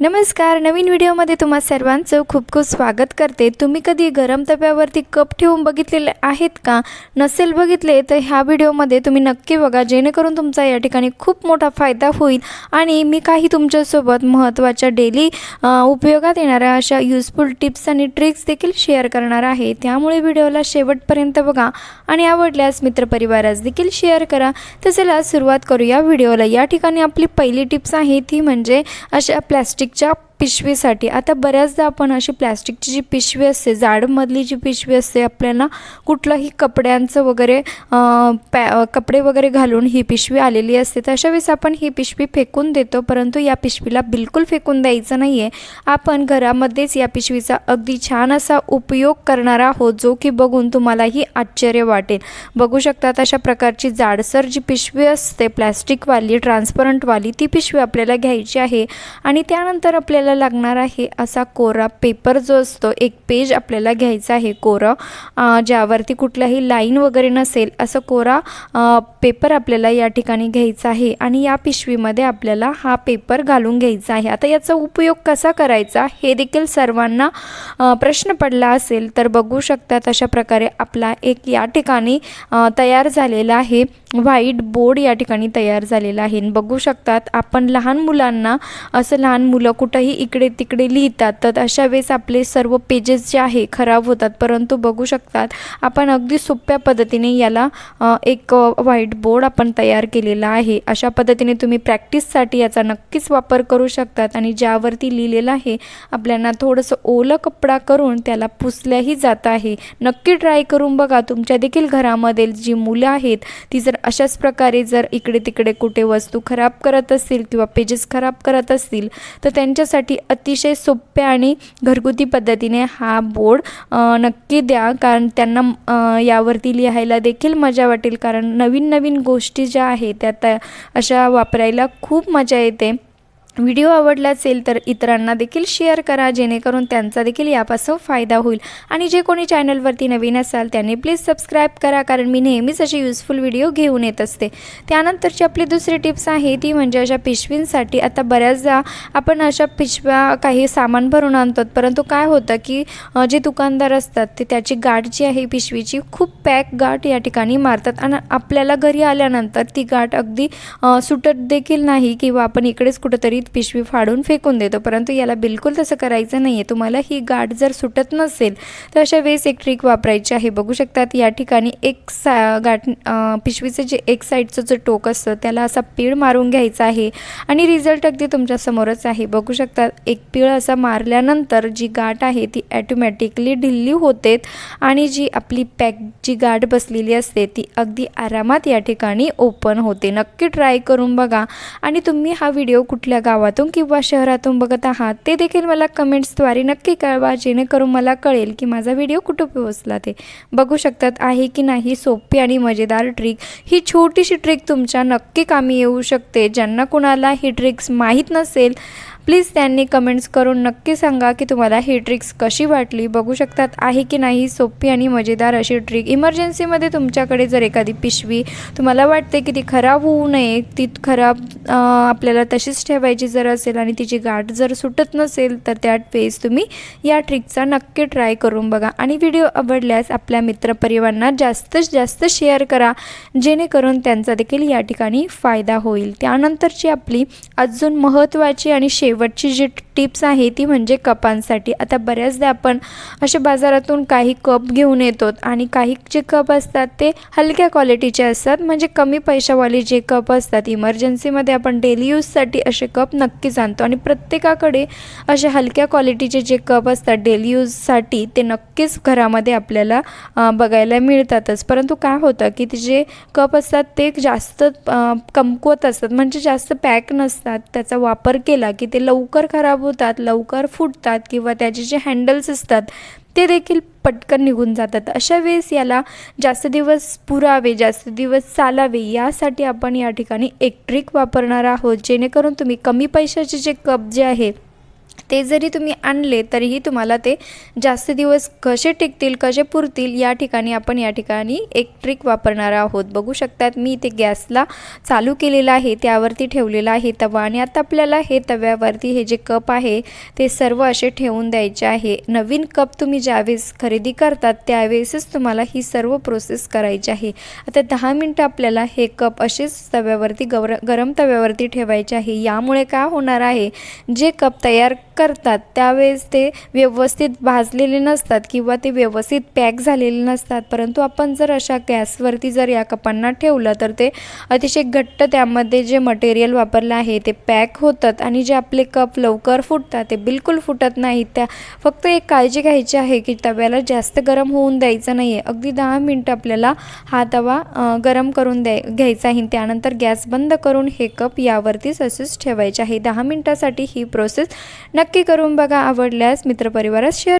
नमस्कार नवीन व्हिडिओमध्ये तुम्हा सर्वांचं खूप खूप स्वागत करते. तुम्ही कधी गरम तव्यावरती कप ठेवून बघितलेले आहेत का? नसेल बघितले तर ह्या व्हिडिओमध्ये तुम्ही नक्की बघा. जेणेकरून तुमचा या ठिकाणी खूप मोठा फायदा होईल आणि मी काही तुमच्यासोबत महत्त्वाच्या डेली उपयोगात येणाऱ्या अशा युजफुल टिप्स आणि ट्रिक्स देखील शेअर करणार आहे. त्यामुळे व्हिडिओला शेवटपर्यंत बघा आणि आवडल्यास मित्रपरिवारास देखील शेअर करा. तर चला सुरुवात करूया. व्हिडिओला या ठिकाणी आपली पहिली टिप्स आहे ती म्हणजे अशा प्लॅस्टिक Jack पिशवीसाठी. आता बऱ्याचदा आपण अशी प्लॅस्टिकची जी पिशवी असते जाडमधली जी पिशवी असते आपल्याला कुठलंही कपड्यांचं वगैरे पॅ कपडे वगैरे घालून ही पिशवी आलेली असते. तर अशा वेळेस आपण ही पिशवी फेकून देतो परंतु या पिशवीला बिलकुल फेकून द्यायचं नाही आहे आपण घरामध्येच या पिशवीचा अगदी छान असा उपयोग करणार आहोत जो की बघून तुम्हालाही आश्चर्य वाटेल. बघू शकतात अशा प्रकारची जाडसर जी पिशवी असते प्लॅस्टिकवाली ट्रान्सपरंटवाली ती पिशवी आपल्याला घ्यायची आहे. आणि त्यानंतर आपल्याला आपल्याला लागणार आहे असा कोरा पेपर जो असतो एक पेज आपल्याला घ्यायचा आहे कोरा ज्यावरती कुठल्याही लाईन वगैरे नसेल असं कोरा पेपर आपल्याला या ठिकाणी घ्यायचा आहे. आणि या पिशवीमध्ये आपल्याला हा पेपर घालून घ्यायचा आहे. आता याचा उपयोग कसा करायचा हे देखील सर्वांना प्रश्न पडला असेल तर बघू शकतात अशा प्रकारे आपला एक या ठिकाणी तयार झालेला आहे. व्हाईट बोर्ड या ठिकाणी तयार झालेला आहे. बघू शकतात आपण लहान मुलांना असं लहान मुलं कुठंही इकडे तिकडे लिहितात तर अशा वेळेस आपले सर्व पेजेस जे आहे खराब होतात. परंतु बघू शकतात आपण अगदी सोप्या पद्धतीने याला एक व्हाईट बोर्ड आपण तयार केलेला आहे. अशा पद्धतीने तुम्ही प्रॅक्टिससाठी याचा नक्कीच वापर करू शकतात आणि ज्यावरती लिहिलेलं आहे आपल्याला थोडंसं ओलं कपडा करून त्याला पुसल्याही जात आहे. नक्की ट्राय करून बघा तुमच्या देखील घरामध्ये जी मुलं आहेत ती जर अशाच प्रकारे जर इकडे तिकडे कुठे वस्तू खराब करत असतील किंवा पेजेस खराब करत असतील तर त्यांच्यासाठी अतिशय सोप्या आणि घरगुती पद्धतीने हा बोर्ड नक्की द्या. कारण त्यांना यावरती लिहायला देखील मजा वाटेल. कारण नवीन नवीन गोष्टी ज्या आहेत त्या अशा वापरायला खूप मजा येते. व्हिडिओ आवडला असेल तर इतरांना देखील शेअर करा जेणेकरून त्यांचा देखील यापासून फायदा होईल. आणि जे कोणी चॅनलवरती नवीन असाल त्यांनी प्लीज सबस्क्राईब करा कारण मी नेहमीच असे युजफुल व्हिडिओ घेऊन येत असते. त्यानंतरची आपली दुसरी टिप्स आहे ती म्हणजे अशा पिशवींसाठी आता बऱ्याचदा आपण अशा पिशव्या काही सामान भरून आणतो परंतु काय होतं की जे दुकानदार असतात ते त्याची गाठ जी आहे पिशवीची खूप पॅक गाठ या ठिकाणी मारतात. आणि आपल्याला घरी आल्यानंतर ती गाठ अगदी सुटत देखील नाही किंवा आपण इकडेच कुठंतरी पिशवी फाडून फेकून देतो. परंतु याला बिलकुल तसं करायचं नाही आहे तुम्हाला ही गाठ जर सुटत नसेल तर अशा वेळेस एक ट्रिक वापरायची आहे. बघू शकतात या ठिकाणी एक सा गाठ पिशवीचं जे एक साईडचं जो टोक असतं त्याला असा पीळ मारून घ्यायचा आहे. आणि रिझल्ट अगदी तुमच्यासमोरच आहे. बघू शकतात एक पीळ असा मारल्यानंतर जी गाठ आहे ती ॲटोमॅटिकली ढिल्ली होते आणि जी आपली पॅक जी गाठ बसलेली असते ती अगदी आरामात या ठिकाणी ओपन होते. नक्की ट्राय करून बघा. आणि तुम्ही हा व्हिडिओ कुठल्या गावातून किंवा शहरातून बघत आहात ते देखील मला कमेंट्सद्वारे नक्की कळवा जेणेकरून मला कळेल की माझा व्हिडिओ कुठं पोहोचला ते. बघू शकतात आहे की नाही सोपी आणि मजेदार ट्रिक ही छोटीशी ट्रिक तुमच्या नक्की कामी येऊ शकते. ज्यांना कुणाला ही ट्रिक्स माहीत नसेल प्लीज त्यांनी कमेंट्स करून नक्की सांगा की तुम्हाला ही ट्रिक्स कशी वाटली? बघू शकतात आहे की नाही? सोपी आणि मजेदार अशी ट्रिक इमर्जन्सीमध्ये तुमच्याकडे जर एखादी पिशवी तुम्हाला वाटते की ती खराब होऊ नये ती खराब आपल्याला तशीच ठेवायची जर असेल आणि तिची गाठ जर सुटत नसेल तर त्या वेळेस तुम्ही या ट्रिकचा नक्की ट्राय करून बघा. आणि व्हिडिओ आवडल्यास आपल्या मित्रपरिवारांना जास्तीत जास्त शेअर करा जेणेकरून त्यांचा देखील या ठिकाणी फायदा होईल. त्यानंतरची आपली अजून महत्त्वाची आणि शे शेवटची जी टिप्स आहे ती म्हणजे कपांसाठी. आता बऱ्याचदा आपण असे बाजारातून काही कप घेऊन येतो आणि काही जे कप असतात ते हलक्या क्वालिटीचे असतात. म्हणजे कमी पैशावाले जे कप असतात इमर्जन्सीमध्ये आपण डेली यूजसाठी असे कप नक्कीच आणतो. आणि प्रत्येकाकडे असे हलक्या क्वालिटीचे जे कप असतात डेली यूजसाठी ते नक्कीच घरामध्ये आपल्याला बघायला मिळतातच. परंतु काय होतं की ते जे कप असतात ते जास्त कमकुवत असतात. म्हणजे जास्त पॅक नसतात. त्याचा वापर केला की ते लवकर खराब होतात लवकर फुटतात किंवा त्याचे जे हँडल्स असतात ते देखील पटकन निघून जातात. अशा वेळेस याला जास्त दिवस पुरावे जास्त दिवस चालावे यासाठी आपण या ठिकाणी एक ट्रिक वापरणार आहोत जेणेकरून तुम्ही कमी पैशाचे जे कप जे आहे ते जरी तुम्ही आणले तरीही तुम्हाला ते जास्त दिवस कसे टिकतील कसे पुरतील या ठिकाणी आपण या ठिकाणी एक ट्रिक वापरणार आहोत. बघू शकतात मी ते गॅसला चालू केलेलं आहे त्यावरती ठेवलेला आहे तवा आणि आता आपल्याला हे तव्यावरती हे जे कप आहे ते सर्व असे ठेवून द्यायचे आहे. नवीन कप तुम्ही ज्यावेळेस खरेदी करतात त्यावेळेसच तुम्हाला ही सर्व प्रोसेस करायची आहे. आता दहा मिनटं आपल्याला हे कप असेच तव्यावरती गवर गरम तव्यावरती ठेवायचे आहे. यामुळे काय होणार आहे जे कप तयार करतात त्यावेळेस ते व्यवस्थित भाजलेले नसतात किंवा ते व्यवस्थित पॅक झालेले नसतात. परंतु आपण जर अशा गॅसवरती जर या कपांना ठेवलं तर ते अतिशय घट्ट त्यामध्ये जे मटेरियल वापरलं आहे ते पॅक होतात आणि जे आपले कप लवकर फुटतात ते बिलकुल फुटत नाहीत. त्या फक्त एक काळजी घ्यायची आहे की तव्याला जास्त गरम होऊन द्यायचं नाही आहे अगदी दहा मिनटं आपल्याला हा तवा गरम करून द्याय घ्यायचा आहे. त्यानंतर गॅस बंद करून हे कप यावरतीच असेच ठेवायचे आहे. दहा मिनटासाठी ही प्रोसेस नक्की नक्की करून बघा आवडल्यास मित्रपरिवारात शेअर